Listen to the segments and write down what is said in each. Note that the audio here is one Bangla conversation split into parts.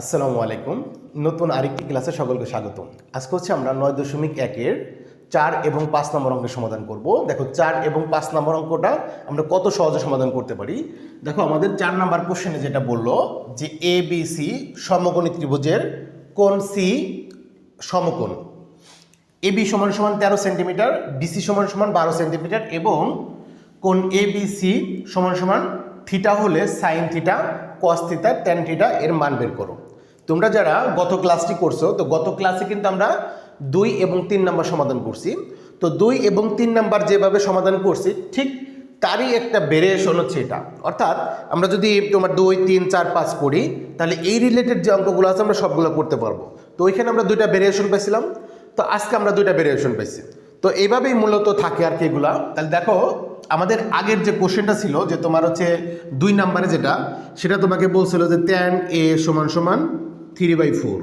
আসসালামু আলাইকুম। নতুন আরেকটি ক্লাসে সকলকে স্বাগতম। আজকে হচ্ছে আমরা নয় দশমিক একের চার এবং পাঁচ নম্বর অঙ্কের সমাধান করব। দেখো, চার এবং পাঁচ নম্বর অঙ্কটা আমরা কত সহজে সমাধান করতে পারি? দেখো, আমাদের চার নাম্বার কোশ্চেনে যেটা বলল যে এ বি সি সমকোণী ত্রিভুজের কোন সি সমকোণ। এ বি সমান সমান তেরো সেন্টিমিটার বিসি সমান সমান বারো সেন্টিমিটার এবং কোন এ বি সি সমান সমান থিটা হলে sine theta cos theta tan theta এর মান বের করো। তোমরা যারা গত ক্লাসটি করছ, তো গত ক্লাসে কিন্তু আমরা দুই এবং তিন নাম্বার সমাধান করছি। তো দুই এবং তিন নাম্বার যেভাবে সমাধান করছি, ঠিক তারই একটা ভেরিয়েশন হচ্ছে এটা। অর্থাৎ আমরা যদি তোমার দুই, তিন, চার, পাঁচ করি, তাহলে এই রিলেটেড যে অঙ্কগুলো আছে আমরা সবগুলো করতে পারব। তো ওইখানে আমরা দুইটা ভেরিয়েশন পেয়েছিলাম তো আজকে আমরা দুইটা ভেরিয়েশন পাইছি। তো এইভাবেই মূলত থাকে আর কি এগুলা। তাহলে দেখো, আমাদের আগের যে কোশ্চেনটা ছিল, যে তোমার হচ্ছে দুই নাম্বারে যেটা, সেটা তোমাকে বলছিল যে ট্যান এ সমান সমান থ্রি বাই ফোর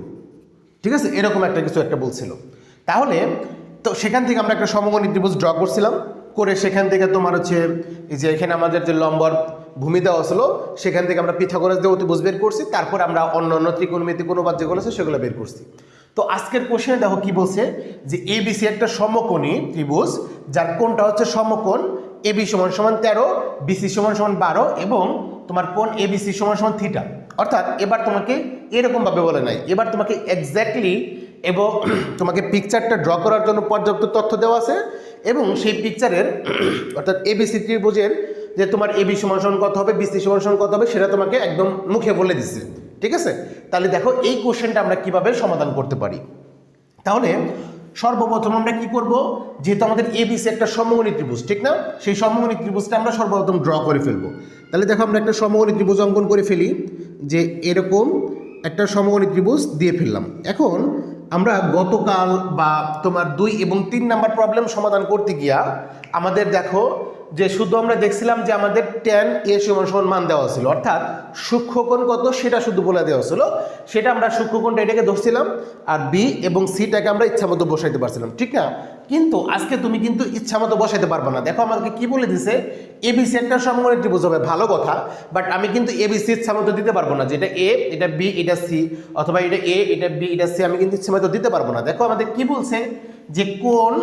ঠিক আছে? এরকম একটা কিছু একটা বলছিল তাহলে, তো সেখান থেকে আমরা একটা সমগণী ত্রিভুজ ড্র করছিলাম। করে সেখান থেকে তোমার হচ্ছে, এই যে এখানে আমাদের যে লম্বর ভূমি দেওয়া ছিল, সেখান থেকে আমরা পিথাগোরাস দিয়ে অতিভুজ বের করছি। তারপর আমরা অন্য অন্য ত্রিকোণমিতিক অনুপাত যেগুলো আছে, সেগুলো বের করছি। তো আজকের কোশ্চেনে দেখো কি বলছে? যে এবিসি একটা সমকোণী ত্রিভুজ, যার কোণটা হচ্ছে সমকোণ এবি সমান সমান তেরো বিসি সমান সমান বারো এবং তোমার কোণ এবিসি সমান সমান থিটা অর্থাৎ এবার তোমাকে এরকমভাবে বলে নাই। এবার তোমাকে এক্স্যাক্টলি এবং তোমাকে পিকচারটা ড্র করার জন্য পর্যাপ্ত তথ্য দেওয়া আছে এবং সেই পিকচারের অর্থাৎ এবিসি ত্রিভুজের যে তোমার এবি সমান কত হবে বিসি সমান কত হবে, সেটা তোমাকে একদম মুখে বলে দিচ্ছে ঠিক আছে? তাহলে দেখো, এই কোশ্চেনটা আমরা কীভাবে সমাধান করতে পারি? তাহলে সর্বপ্রথম আমরা কি করব? যেহেতু আমাদের এবিসি একটা সমগণী ত্রিভুজ, ঠিক না? সেই সমগণী ত্রিভুজটা আমরা সর্বপ্রথম ড্র করে ফেলব। তাহলে দেখো, আমরা একটা সমগণী ত্রিভুজ অঙ্কন করে ফেলি। যে এরকম একটা সমগণী ত্রিভুজ দিয়ে ফেললাম। এখন আমরা গতকাল বা তোমার দুই এবং তিন নাম্বার প্রবলেম সমাধান করতে গিয়া আমাদের দেখো যে শুধু আমরা দেখছিলাম যে আমাদের টেন এ সমান সমান মান দেওয়া ছিল অর্থাৎ সূক্ষ্মকোণ কত সেটা শুধু বলে দেওয়া ছিল সেটা আমরা সূক্ষ্মকোণটা এটাকে ধরছিলাম আর বি এবং সিটাকে আমরা ইচ্ছা মতো বসাইতে পারছিলাম, ঠিক না? কিন্তু আজকে তুমি কিন্তু ইচ্ছা মতো বসাইতে পারবে না। দেখো আমাকে কি বলে দিছে? এবিসি একটা সমগণী ত্রিভুজ হবে ভালো কথা বাট আমি কিন্তু এবিসি ইচ্ছা মতো দিতে পারব না। যেটা এ এটা বি এটা সি অথবা এটা এ এটা বি এটা সি আমি কিন্তু ইচ্ছা মতো দিতে পারব না। দেখো আমাদের কি বলছে? যে কোন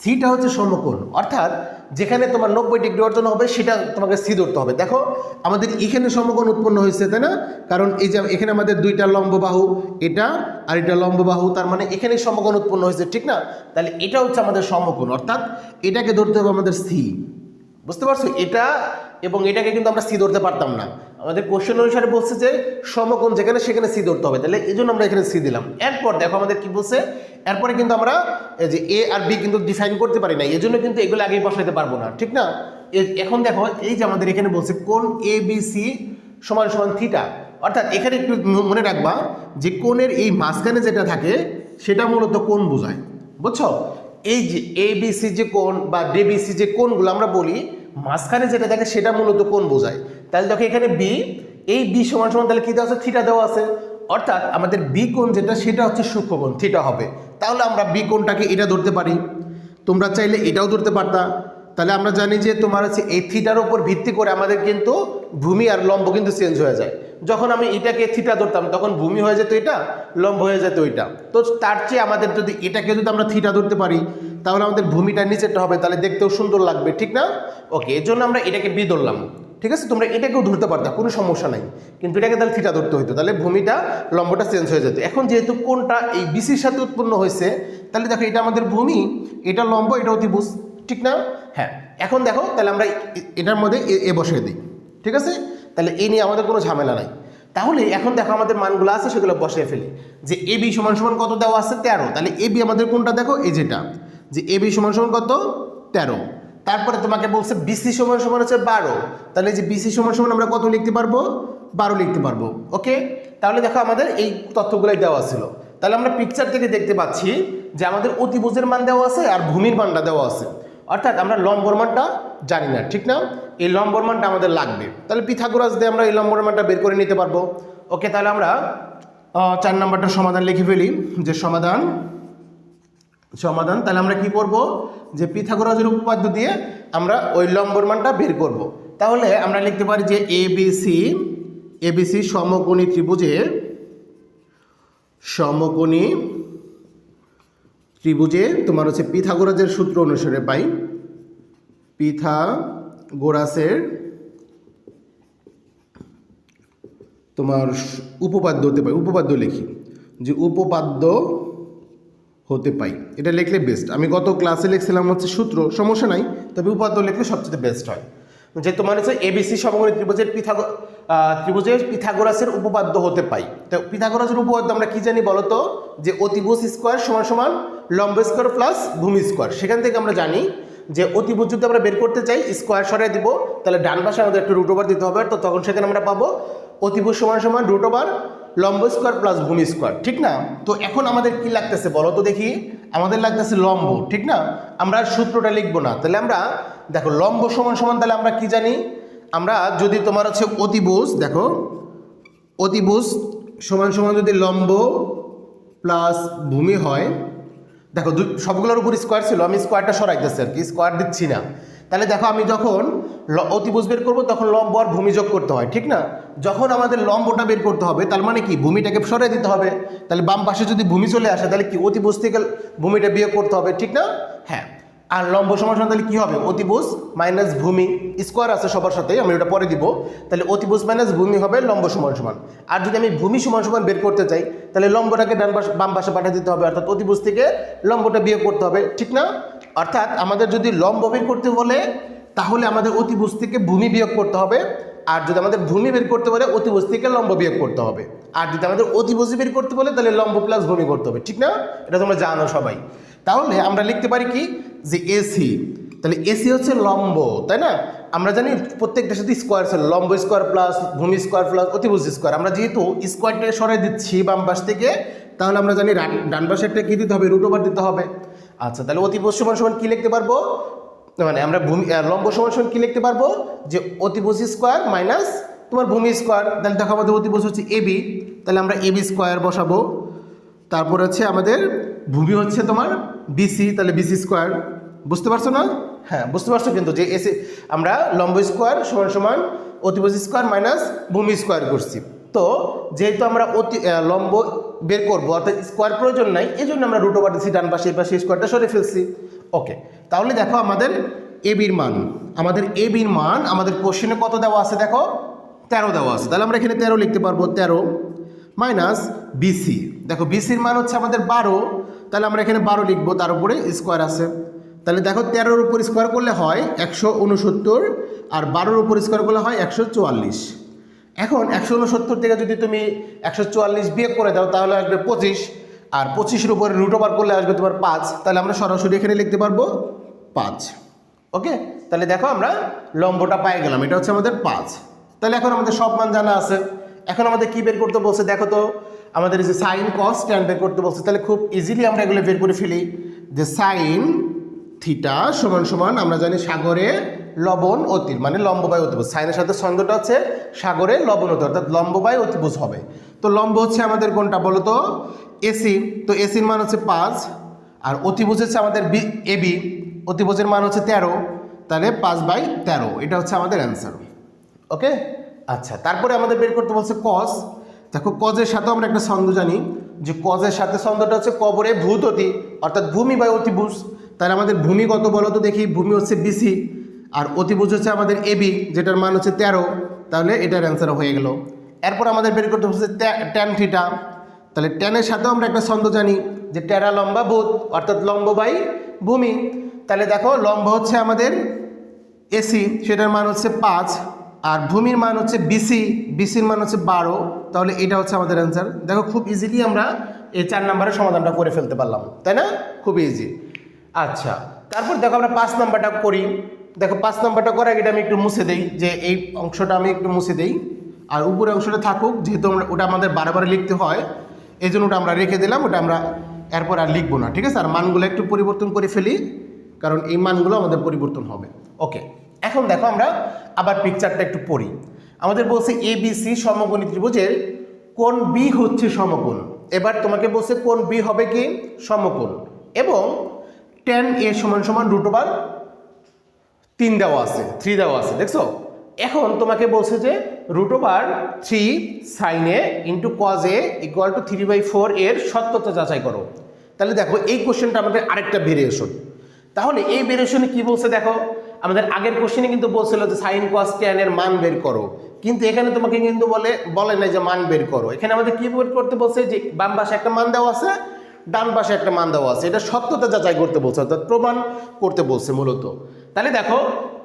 সিটা হচ্ছে সমকোণ। অর্থাৎ যেখানে তোমার নব্বই ডিগ্রি অর্জন হবে, সেটা তোমাকে সি ধরতে হবে। দেখো, আমাদের এখানে সমকোণ উৎপন্ন হয়েছে, তাই না? কারণ এই যে এখানে আমাদের দুইটা লম্ব বাহু, এটা আর এটা লম্ব বাহু, তার মানে এখানে সমকোণ উৎপন্ন হয়েছে, ঠিক না? তাহলে এটা হচ্ছে আমাদের সমকোণ, অর্থাৎ এটাকে ধরতে হবে আমাদের সি বুঝতে পারছ? এটা এবং এটাকে কিন্তু আমরা সি ধরতে পারতাম না। আমাদের কোশ্চেন অনুসারে বলছে যে, সমকোণ যেখানে সেখানে সি ধরতে হবে। তাহলে এই জন্য আমরা এখানে সি দিলাম। এরপর দেখো আমাদের কি বলছে, এরপরে কিন্তু আমরা যে এ আর বি কিন্তু ডিফাইন করতে পারি না এই জন্য কিন্তু এগুলো আগেই বসাইতে পারব না, ঠিক না? এখন দেখো, এই যে আমাদের এখানে বলছে কোন এ বি সি সমান সমান থিটা অর্থাৎ এখানে একটু মনে রাখবা যে কোণের এই মাঝখানে যেটা থাকে, সেটা মূলত কোণ বোঝায়। বুঝছ? এই যে এ বি সি যে কোণ বা ডিবিসি যে কোণগুলো আমরা বলি মাঝখানে যেটা থাকে সেটা মূলত কোণ বোঝায়? তাহলে দেখো এখানে বি এই বি সমান সমান তাহলে কী দেওয়া আছে? থিটা দেওয়া আছে। অর্থাৎ আমাদের বি কোণ যেটা, সেটা হচ্ছে সূক্ষ্মকোণ থিটা হবে। তাহলে আমরা বি কোণটাকে এটা ধরতে পারি। তোমরা চাইলে এটাও ধরতে পারতা। তাহলে আমরা জানি যে তোমার হচ্ছে এই থিটার উপর ভিত্তি করে আমাদের কিন্তু ভূমি আর লম্ব কিন্তু চেঞ্জ হয়ে যায়। যখন আমি এটাকে থিটা ধরতাম, তখন ভূমি হয়ে যেত এটা, লম্ব হয়ে যেত ওইটা। তো তার চেয়ে আমাদের যদি এটাকে যদি আমরা থিটা ধরতে পারি তাহলে আমাদের ভূমিটা নিচেরটা হবে, তাহলে দেখতেও সুন্দর লাগবে, ঠিক না? ওকে, এর জন্য আমরা এটাকে বি ধরলাম, ঠিক আছে? তোমরা এটাকেও ধরতে পারতা, কোনো সমস্যা নাই। কিন্তু এটাকে তাহলে থিটা ধরতে হইতো, তাহলে ভূমিটা, লম্বটা চেঞ্জ হয়ে যেত। এখন যেহেতু কোনটা এই বিসির সাথে উৎপন্ন হয়েছে, তাহলে দেখো এটা আমাদের ভূমি, এটা লম্ব, এটা অতিভুজ, ঠিক না? হ্যাঁ এখন দেখো, তাহলে আমরা এটার মধ্যে এ- এ বসিয়ে দিই, ঠিক আছে? তাহলে এই নিয়ে আমাদের কোনো ঝামেলা নাই। তাহলে এখন দেখো আমাদের মানগুলো আছে, সেগুলো বসিয়ে ফেলি। যে এ বি সমান সমান কত দেওয়া আছে? তেরো। তাহলে এ বি আমাদের কোনটা দেখো? এই যেটা। যে এ বি সমান সমান কত? তেরো। তারপরে তোমাকে বলছে বিসি সমান সমান হচ্ছে বারো। তাহলে যে বিসি সমান সমান আমরা কত লিখতে পারব? বারো লিখতে পারব। ওকে? তাহলে দেখো আমাদের এই তথ্যগুলোই দেওয়া ছিল। তাহলে আমরা পিকচার থেকে দেখতে পাচ্ছি যে আমাদের অতিভুজের মান দেওয়া আছে আর ভূমির মানটা দেওয়া আছে। অর্থাৎ আমরা লম্বর মানটা জানি না, ঠিক না? এই লম্বর মানটা আমাদের লাগবে। তাহলে পিথাগোরাস দিয়ে আমরা এই লম্বর মানটা বের করে নিতে পারব। ওকে, তাহলে আমরা চার নাম্বারটা সমাধান লিখে ফেলি, যে সমাধান সমাধান, তাহলে আমরা কি করব? যে পিথাগোরাসের উপপাদ্য দিয়ে আমরা ওই লম্বর মানটা বের করব। তাহলে আমরা লিখতে পারি যে এ বি সি এবিসি সমকোণী ত্রিভুজের সমকোণী ত্রিভুজে তোমার হচ্ছে পিথাগোরাসের সূত্র অনুসারে পাই। পিথাগোরাসের তোমার উপপাদ্য হতে পাই উপপাদ্য লিখি, যে উপপাদ্য হতে পাই। এটা লিখলে বেস্ট আমি গত ক্লাসে লিখছিলাম হচ্ছে সূত্র, সমস্যা নাই, তবে উপাদ্য লিখলে সবচেয়ে বেস্ট হয়। যে তোমার হচ্ছে এবিসি সমগ্র ত্রিভুজের পিথাগো ত্রিভুজের পিথাগোরাসের উপপাদ্য হতে পাই। তো পিথাগোরাসের উপপাদ্য আমরা কি জানি বলতো? যে অতিভুজ স্কোয়ার সমান সমান লম্ব স্কোয়ার প্লাস ভূমি স্কোয়ার সেখান থেকে আমরা জানি যে অতিভুজ যদি আমরা বের করতে চাই স্কোয়ার সরাই দিব, তাহলে ডান পাশে আমাদের একটা রুট ওভার দিতে হবে, তো তখন সেখানে আমরা পাবো অতিভুজ সমান সমান রুট ওভার লম্ব স্কোয়ার প্লাস ভূমি স্কোয়ার ঠিক না? তো এখন আমাদের কি লাগতেছে বলো তো দেখি, আমাদের লাগতেছে লম্ব, ঠিক না? আমরা সূত্রটা লিখব না, তাহলে আমরা, দেখো লম্ব সমান সমান, তাহলে আমরা কি জানি? আমরা যদি তোমার হচ্ছে অতিভুজ, দেখো, অতিভুজ সমান সমান যদি লম্ব প্লাস ভূমি হয় দেখো, দুই, সবগুলোর উপর স্কোয়ার ছিল, আমি স্কোয়ারটা সরাইতেছি আর কি স্কোয়ার দিচ্ছি না। তাহলে দেখো, আমি যখন অতিভুজ বের করব, তখন লম্ব আর ভূমি যোগ করতে হয়, ঠিক না? যখন আমাদের লম্বটা বের করতে হবে, তার মানে কি? ভূমিটাকে সরাই দিতে হবে। তাহলে বাম পাশে যদি ভূমি চলে আসে, তাহলে কি অতিভুজ থেকে ভূমিটা বিয়োগ করতে হবে, ঠিক না? হ্যাঁ। আর লম্ব সমান সমান, তাহলে কি হবে? অতিভুজ মাইনাস ভূমি স্কোয়ার আছে সবার সাথে আমি ওটা পরে দিব। তাহলে অতিভুজ মাইনাস ভূমি হবে লম্ব সমান সমান। আর যদি আমি ভূমি সমান সমান বের করতে চাই, তাহলে লম্বটাকে ডান পাশে বাম পাশে পাঠিয়ে দিতে হবে, অর্থাৎ অতিভুজ থেকে লম্বটা বিয়োগ করতে হবে, ঠিক না? অর্থাৎ আমাদের যদি লম্ব বের করতে বলে, তাহলে আমাদের অতিভুজ থেকে ভূমি বিয়োগ করতে হবে। আর যদি আমাদের ভূমি বের করতে বলে, অতিভুজ থেকে লম্ব বিয়োগ করতে হবে। আর যদি আমাদের অতিভুজ বের করতে বলে, তাহলে লম্ব প্লাস ভূমি করতে হবে, ঠিক না? এটা তোমরা জানো সবাই। তাহলে আমরা লিখতে পারি কি? যে এসি তাহলে এসি হচ্ছে লম্ব, তাই না? আমরা জানি প্রত্যেকটার সাথে স্কোয়ার ছিল লম্ব স্কোয়ার প্লাস ভূমি স্কোয়ার প্লাস অতিভুজ স্কোয়ার আমরা যেহেতু স্কোয়ারটা সরাই দিচ্ছি বাম পাশ থেকে, তাহলে আমরা জানি ডান পাশেরটা কী দিতে হবে? রুট ওভার দিতে হবে। আচ্ছা তাহলে অতিভুজ সমান সমান কী লিখতে পারব? মানে আমরা ভূমি লম্ব সমান সমান কী লিখতে পারব? যে অতিভুজ স্কোয়ার মাইনাস তোমার ভূমি স্কোয়ার তাহলে দেখো আমাদের অতিভুজ হচ্ছে এবি তাহলে আমরা এবি স্কোয়ার বসাবো। তারপর হচ্ছে আমাদের ভূমি হচ্ছে তোমার বিসি তাহলে বিসি স্কোয়ার বুঝতে পারছ না? হ্যাঁ বুঝতে পারছ কিন্তু যে এসে আমরা লম্ব স্কোয়ার সমান সমান অতিভুজ স্কোয়ার মাইনাস ভূমি স্কোয়ার করছি। তো যেহেতু আমরা অতি লম্ব বের করব, অর্থাৎ স্কোয়ার প্রয়োজন নাই এই জন্য আমরা রুটো বাড়িছি ডান পাশে, এই পাশে স্কোয়ারটা সরে ফেলছি। ওকে তাহলে দেখো আমাদের এবির মান। আমাদের এবির মান আমাদের কোশ্চেনে কত দেওয়া আছে দেখো? তেরো দেওয়া আছে। তাহলে আমরা এখানে তেরো লিখতে পারব, তেরো। Minus BC. দেখো বিসির মান হচ্ছে আমাদের বারো, তাহলে আমরা এখানে বারো লিখব, তার উপরে স্কোয়ার আছে। তাহলে দেখো তেরোর উপর স্কোয়ার করলে হয় একশো উনসত্তর, আর বারোর উপর স্কোয়ার করলে হয় একশো চুয়াল্লিশ। এখন একশো উনসত্তর থেকে যদি তুমি একশো চুয়াল্লিশ বিয়োগ করে দাও, তাহলে আসবে পঁচিশ, আর পঁচিশের উপরে রুট ওভার করলে আসবে তোমার পাঁচ, তাহলে আমরা সরাসরি এখানে লিখতে পারব পাঁচ। ওকে? তাহলে দেখো আমরা লম্বটা পাই গেলাম, এটা হচ্ছে আমাদের পাঁচ। তাহলে এখন আমাদের সব মান জানা আছে। এখন আমাদের কি বের করতে বলছে? দেখো তো, আমাদের যে সাইন কস ট্যান বের করতে বলছে। তাহলে খুব ইজিলি আমরা এগুলো বের করে ফেলি। যে সাইন থিটা সমান সমান আমরা জানি সাগরে লবণ অতির মানে লম্ববায় অতিভুজ। সাইনের সাথে ছন্দটা হচ্ছে সাগরে লবণ অতি অর্থাৎ লম্ববায় অতিভুজ হবে। তো লম্ব হচ্ছে আমাদের কোনটা বলো তো? এসি তো এসির মান হচ্ছে পাঁচ, আর অতিভুজ হচ্ছে আমাদের বি এবি অতিভুজের মান হচ্ছে তেরো, তাহলে পাঁচ বাই তেরো, এটা হচ্ছে আমাদের অ্যান্সার ওকে আচ্ছা তারপরে আমাদের বের করতে বলছে কজ দেখো কজের সাথেও আমরা একটা ছন্দ জানি যে কজের সাথে ছন্দটা হচ্ছে কবরে ভূত অতি অর্থাৎ ভূমি বা অতিভুজ। তাহলে আমাদের ভূমি কত বলো তো দেখি, ভূমি হচ্ছে বিসি আর অতিভুজ হচ্ছে আমাদের এবি যেটার মান হচ্ছে তেরো। তাহলে এটার অ্যান্সার হয়ে গেল। এরপর আমাদের বের করতে হচ্ছে ট্যান থিটা তাহলে ট্যানের সাথেও আমরা একটা ছন্দ জানি যে টেরা লম্বা ভূত, অর্থাৎ লম্ব বাই ভূমি। তাহলে দেখো, লম্ব হচ্ছে আমাদের এসি সেটার মান হচ্ছে পাঁচ। আর ভূমির মান হচ্ছে বিসি বিসির মান হচ্ছে বারো, তাহলে এটা হচ্ছে আমাদের অ্যান্সার দেখো খুব ইজিলি আমরা এই চার নাম্বারের সমাধানটা করে ফেলতে পারলাম, তাই না? খুব ইজি আচ্ছা তারপর দেখো আমরা পাঁচ নাম্বারটা করি। দেখো পাঁচ নাম্বারটা করার আগে আমি একটু মুছে দেই, যে এই অংশটা আমি একটু মুছে দেই। আর উপরের অংশটা থাকুক, যেহেতু আমরা, ওটা আমাদের বারে লিখতে হয় এই জন্য ওটা আমরা রেখে দিলাম, ওটা আমরা এরপর আর লিখব না, ঠিক আছে? আর মানগুলো একটু পরিবর্তন করে ফেলি, কারণ এই মানগুলো আমাদের পরিবর্তন হবে। ওকে এখন দেখো আমরা আবার পিকচারটা একটু পড়ি। আমাদের বলছে এ বি সি সমকোণী ত্রিভুজের কোন বি হচ্ছে সমকোণ। এবার তোমাকে বলছে কোন বি হবে কি? সমকোণ। এবং টেন এ সমান সমান রুট ওভার তিন দেওয়া আছে থ্রি দেওয়া আছে, দেখছ? এখন তোমাকে বলছে যে root over three sine A into cos A equal to three by four এর সত্যতা যাচাই করো। তাহলে দেখো, এই কোশ্চেনটা আমাদের আরেকটা ভেরিয়েশন তাহলে এই ভেরিয়েশনে কি বলছে দেখো? আমাদের আগের কোশ্চেনে কিন্তু বলছিল যে সাইন কস এর মান বের করো। কিন্তু এখানে তোমাকে কিন্তু বলে বলে নাই যে মান বের করো। এখানে আমাদের কি বের করতে বলছে? যে বাম পাশে একটা মান দেওয়া আছে, ডান পাশে একটা মান দেওয়া আছে। এটা সত্যতা যাচাই করতে বলছে, অর্থাৎ প্রমাণ করতে বলছে মূলত। তাহলে দেখো,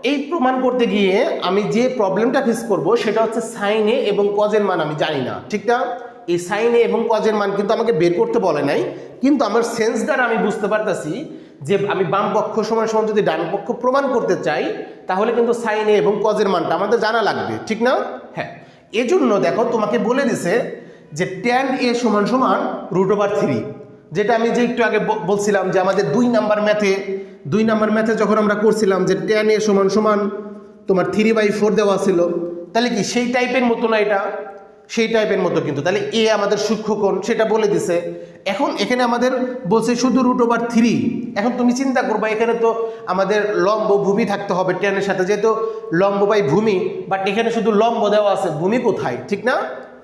এই প্রমাণ করতে গিয়ে আমি যে প্রবলেমটা ফেস করব, সেটা হচ্ছে সাইনে এবং কজের মান আমি জানি না। ঠিক না? এই সাইনে এবং কজের মান কিন্তু আমাকে বের করতে বলে নাই। কিন্তু আমার সেন্স দ্বারা আমি বুঝতে পারতেছি যে আমি বাম পক্ষ সমান সমান যদি ডান পক্ষ প্রমাণ করতে চাই, তাহলে কিন্তু সাইনে এবং কজের মানটা আমাদের জানা লাগবে, ঠিক না? হ্যাঁ। এজন্য দেখো তোমাকে বলে দিছে যে ট্যান এ সমান সমান রুট ওভার থ্রি যেটা আমি যে একটু আগে বলছিলাম যে আমাদের দুই নাম্বার ম্যাথে দুই নাম্বার ম্যাথে যখন আমরা করছিলাম যে ট্যান এ সমান সমান তোমার থ্রি বাই ফোর দেওয়া ছিল, তাহলে কি সেই টাইপের মতো না এটা? সেই টাইপের মতো কিন্তু। তাহলে এ আমাদের সূক্ষ্মকোণ, সেটা বলে দিছে। এখন এখানে আমাদের বলছে শুধু রুট ওভার থ্রি এখন তুমি চিন্তা করবা, এখানে তো আমাদের লম্ব ভূমি থাকতে হবে ট্রেনের সাথে, যেহেতু লম্ব বাই ভূমি বাট এখানে শুধু লম্ব দেওয়া আছে, ভূমি কোথায়? ঠিক না?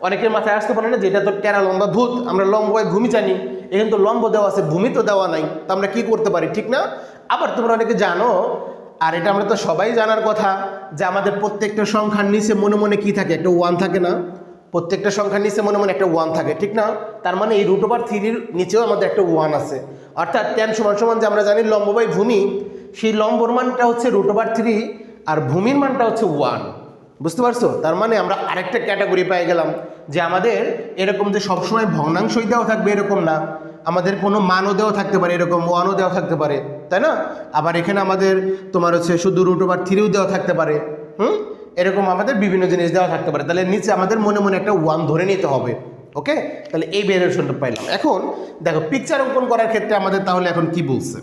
অনেকের মাথায় আসতে পারে না যে এটা তো টেরা লম্বা ভূত, আমরা লম্ব বাই ভূমি জানি, এখানে তো লম্ব দেওয়া আছে, ভূমি তো দেওয়া নাই, তো আমরা কি করতে পারি, ঠিক না? আবার তোমরা অনেকে জানো, আর এটা আমরা তো সবাই জানার কথা, যে আমাদের প্রত্যেকটা সংখ্যার নিচে মনে মনে কি থাকে? একটা ওয়ান থাকে না? প্রত্যেকটা সংখ্যার নিচে মনে মনে একটা ওয়ান থাকে, ঠিক না? তার মানে এই রুট ওভার থ্রির নিচেও আমাদের একটা ওয়ান আছে। অর্থাৎ টেন সমান সমান যে আমরা জানি লম্ব বাই ভূমি, সেই লম্বর মানটা হচ্ছে রুট ওভার থ্রি আর ভূমির মানটা হচ্ছে ওয়ান বুঝতে পারছ? তার মানে আমরা আরেকটা ক্যাটাগরি পেয়ে গেলাম যে আমাদের এরকম যে সবসময় ভগ্নাংশই দেওয়া থাকবে এরকম না। আমাদের কোনো মানও দেওয়া থাকতে পারে, এরকম ওয়ানও দেওয়া থাকতে পারে, তাই না? আবার এখানে আমাদের তোমার হচ্ছে শুধু রুট ওভার থ্রিও দেওয়া থাকতে পারে, হুম? এরকম আমাদের বিভিন্ন জিনিস দেওয়া থাকতে পারে। তাহলে নিচে আমাদের মনে মনে একটা ওয়ান ধরে নিতে হবে ওকে তাহলে এই ভেরিয়েশনটা পাইলাম। এখন দেখো পিকচার অঙ্কন করার ক্ষেত্রে আমাদের তাহলে এখন কি বলছে?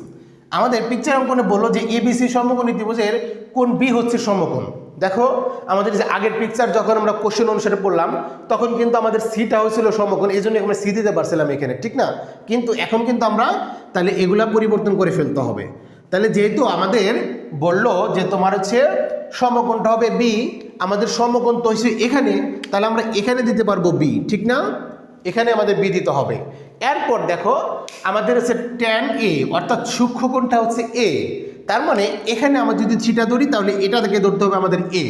আমাদের পিকচার অঙ্কনে বলল যে এবিসি সমকোণ ত্রিভুজের কোন বি হচ্ছে সমকোণ। দেখো, আমাদের যে আগের পিকচার যখন আমরা কোশ্চেন অনুসারে পড়লাম, তখন কিন্তু আমাদের সিটা হয়েছিল সমকোণ, এই জন্য আমরা সি দিতে পারছিলাম এখানে, ঠিক না? কিন্তু এখন কিন্তু আমরা তাহলে এগুলা পরিবর্তন করে ফেলতে হবে। তাহলে যেহেতু আমাদের বলল যে তোমার হচ্ছে সমকোণটা হবে বি আমাদের সমকোণ তো হচ্ছে এখানে, তাহলে আমরা এখানে দিতে পারব বি ঠিক না? এখানে আমাদের বি দিতে হবে। এরপর দেখো, আমাদের হচ্ছে ট্যান এ অর্থাৎ সূক্ষ্মকোণটা হচ্ছে এ তার মানে এখানে আমরা যদি ছিটা ধরি, তাহলে এটা থেকে ধরতে হবে আমাদের এ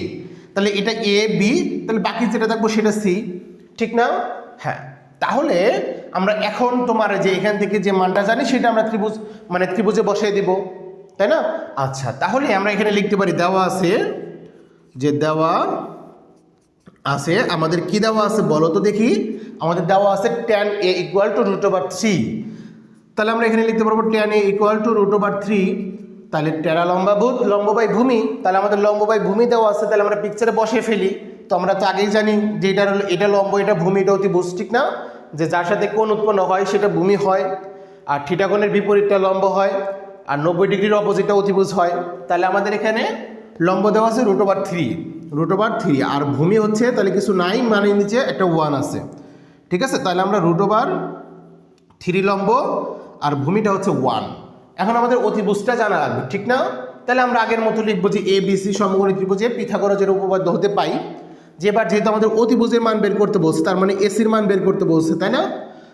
তাহলে এটা এ বি তাহলে বাকি যেটা থাকব সেটা সি ঠিক না? হ্যাঁ। তাহলে আমরা এখন তোমার যে এখান থেকে যে মানটা জানি, সেটা আমরা ত্রিভুজ মানে ত্রিভুজে বসিয়ে দিব। তাই না? আচ্ছা তাহলে আমরা এখানে লিখতে পারি দেওয়া আছে যে দেওয়া আছে, আমাদের কি দেওয়া আছে বলো তো দেখি। আমাদের দেওয়া আছে tan A equal to root over three তাহলে আমরা এখানে লিখতে পারব tan A equal to root over three তাহলে টেরা লম্বা ভূত, লম্ব বাই ভূমি। তাহলে আমাদের লম্ব বাই ভূমি দেওয়া আছে, তাহলে আমরা পিকচারে বসে ফেলি। তো আমরা তো আগেই জানি যে এটা এটা লম্ব, এটা ভূমি, এটা অতিভুজ, ঠিক না? যে যার সাথে কোন উৎপন্ন হয়, সেটা ভূমি হয়। আর ঠিটাকোণের বিপরীতটা লম্ব হয়। আর নব্বই ডিগ্রির অপোজিটটা অতিভুজ হয়। তাহলে আমাদের এখানে লম্ব দেওয়া আছে root over three root over three আর ভূমি হচ্ছে তাহলে কিছু নাই মানে নিচে একটা ওয়ান আছে। ঠিক আছে? তাহলে আমরা রুট ওভার থ্রি লম্ব আর ভূমিটা হচ্ছে ওয়ান এখন আমাদের অতিভুজটা জানা লাগবে, ঠিক না? তাহলে আমরা আগের মতো লিখব যে এ বি সি সমগ্র ত্রিভুজে পিথাগোরাসের উপপাদ্য হতে পাই। যে এবার যেহেতু আমাদের অতিভুজের মান বের করতে বলছে, তার মানে এসির মান বের করতে বলছে, তাই না?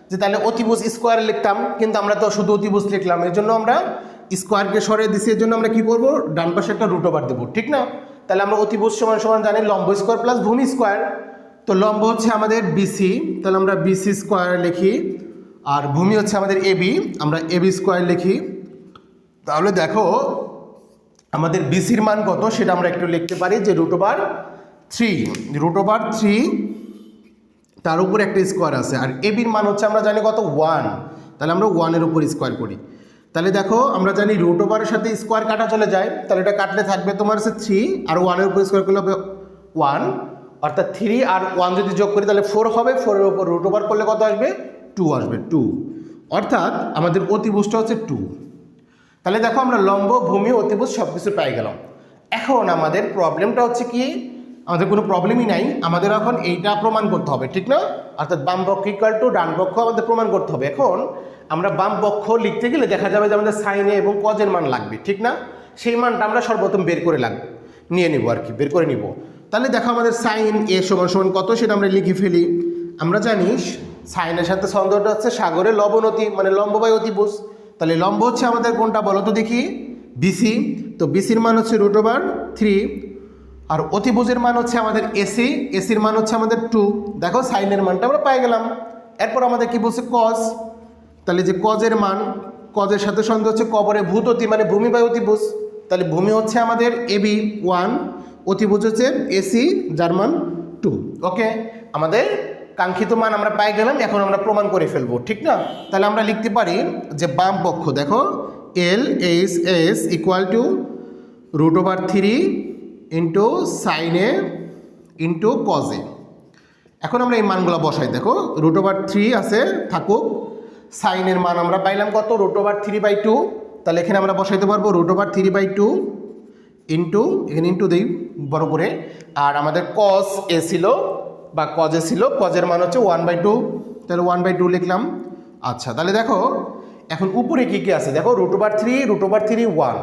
যে তাহলে অতিভুজ স্কোয়ার লিখতাম, কিন্তু আমরা তো শুধু অতিভুজ লিখলাম, এর জন্য আমরা স্কোয়ারকে সরিয়ে দিছি, এর জন্য আমরা কি করব? ডান পাশে একটা রুট ওভার দেবো, ঠিক না? তাহলে আমরা অতিভুজ সমান সমান জানি লম্ব স্কোয়ার প্লাস ভূমি স্কোয়ার তো লম্ব হচ্ছে আমাদের বিসি তাহলে আমরা বিসি স্কোয়ার লিখি, আর ভূমি হচ্ছে আমাদের এবি আমরা এবি স্কোয়ার লিখি। তাহলে দেখো, আমাদের বিসির মান কত? সেটা আমরা একটু লিখতে পারি, যে root over three root over three তার উপর একটা স্কোয়ার আছে। আর এবির মান হচ্ছে আমরা জানি কত? ওয়ান তাহলে আমরা ওয়ানের উপর স্কোয়ার করি। তাহলে দেখো, আমরা জানি রুট ওভারের সাথে স্কোয়ার কাটা চলে যায়। তাহলে এটা কাটলে থাকবে তোমার হচ্ছে থ্রি আর ওয়ানের উপর স্কোয়ার করলে হবে ওয়ান অর্থাৎ থ্রি আর ওয়ান যদি যোগ করি, তাহলে ফোর হবে। ফোরের উপর রুট ওভার করলে কত আসবে? টু আসবে টু অর্থাৎ আমাদের অতিভুজটা হচ্ছে টু তাহলে দেখো, আমরা লম্ব, ভূমি, অতিভুজ সব কিছু পেয়ে গেলাম। এখন আমাদের প্রবলেমটা হচ্ছে কি? আমাদের কোনো প্রবলেমই নাই। আমাদের এখন এইটা প্রমাণ করতে হবে, ঠিক না? অর্থাৎ বাম পক্ষ ইকুয়াল টু ডান পক্ষ আমাদের প্রমাণ করতে হবে। এখন আমরা বাম পক্ষ লিখতে গেলে দেখা যাবে যে আমাদের সাইনে এবং কজের মান লাগবে, ঠিক না? সেই মানটা আমরা সর্বপ্রথম বের করে লাগবে নিয়ে নিব আর কি, বের করে নিব। তাহলে দেখো আমাদের সাইন এ সমান সমান কত সেটা আমরা লিখে ফেলি। আমরা জানি সাইনের সাথে ছন্দটা হচ্ছে সাগরের লবণতি মানে লম্ববায় অতিভুজ। তাহলে লম্ব হচ্ছে আমাদের কোনটা বলো তো দেখি? বিসি তো বিসির মান হচ্ছে রুট ওভার থ্রি আর অতিভুজের মান হচ্ছে আমাদের এসি এসির মান হচ্ছে আমাদের টু দেখো সাইনের মানটা আমরা পাই গেলাম। এরপর আমাদের কি বলছে? কজ তাহলে যে কজের মান, কজের সাথে সঙ্গে হচ্ছে কবরে ভূত অতি মানে ভূমি বা অতিভুজ। তাহলে ভূমি হচ্ছে আমাদের এবি ওয়ান অতিভুজ হচ্ছে এসি যার মান টু ওকে আমাদের কাঙ্ক্ষিত মান আমরা পাই গেলাম, এখন আমরা প্রমাণ করে ফেলব, ঠিক না? তাহলে আমরা লিখতে পারি যে বাম পক্ষ, দেখো L H S equal to root over three into সাইনে ইন্টু কজে এখন আমরা এই মানগুলো বসাই, দেখো রুট ওভার থ্রি আছে, থাকুক। সাইনের মান আমরা পাইলাম কত? Root over three by two তাহলে এখানে আমরা বসাইতে পারব root over three by two into এখানে ইন্টু দিই বড় করে। আর আমাদের কস এ ছিল বা কজে ছিল কজের মান হচ্ছে ওয়ান বাই টু তাহলে ওয়ান বাই টু লিখলাম। আচ্ছা তাহলে দেখো, এখন উপরে কী কী আছে? দেখো root over three root over three one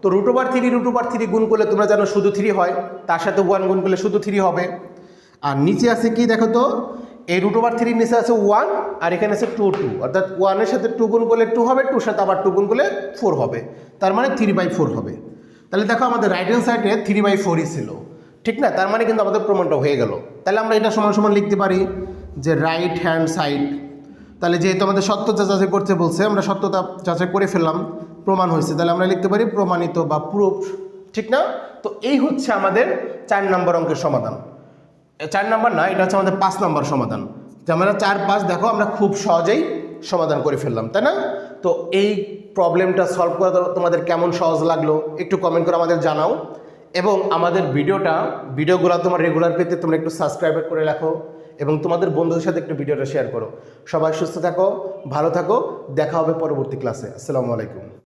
তো root over three root over three গুণ করলে তোমরা জানো শুধু থ্রি হয়। তার সাথে ওয়ান গুণ করলে শুধু থ্রি হবে। আর নিচে আছে কি দেখো তো? এই রুট ওভার থ্রির নিচে আছে ওয়ান আর এখানে আছে টু টু অর্থাৎ ওয়ানের সাথে টু গুণ করলে টু হবে টুর সাথে আবার টু গুণ করলে ফোর হবে। তার মানে থ্রি বাই ফোর হবে। তাহলে দেখো আমাদের রাইট হ্যান্ড সাইডে থ্রি বাই ফোরই ছিল। ঠিক না? তার মানে কিন্তু আমাদের প্রমাণটা হয়ে গেল। তাহলে আমরা এটা সমান সমান লিখতে পারি যে রাইট হ্যান্ড সাইড তাহলে যেহেতু আমাদের সত্যতা যাচাই করতে বলছে, আমরা সত্যতা যাচাই করে ফেললাম, প্রমাণ হয়েছে। তাহলে আমরা লিখতে পারি প্রমাণিত বা প্রুফ ঠিক না? তো এই হচ্ছে আমাদের চার নম্বর অঙ্কের সমাধান। চার নম্বর না, এটা হচ্ছে আমাদের পাঁচ নম্বর সমাধান। আমরা চার পাঁচ দেখো, আমরা খুব সহজেই সমাধান করে ফেললাম, তাই না? তো এই প্রবলেমটা সলভ করা তোমাদের কেমন সহজ লাগল, একটু কমেন্ট করে আমাদের জানাও। এবং আমাদের ভিডিওটা, ভিডিওগুলো তোমার রেগুলার পেতে তোমরা একটু সাবস্ক্রাইব করে রাখো এবং তোমাদের বন্ধুদের সাথে একটু ভিডিওটা শেয়ার করো। সবাই সুস্থ থাকো, ভালো থাকো, দেখা হবে পরবর্তী ক্লাসে আসসালামু আলাইকুম।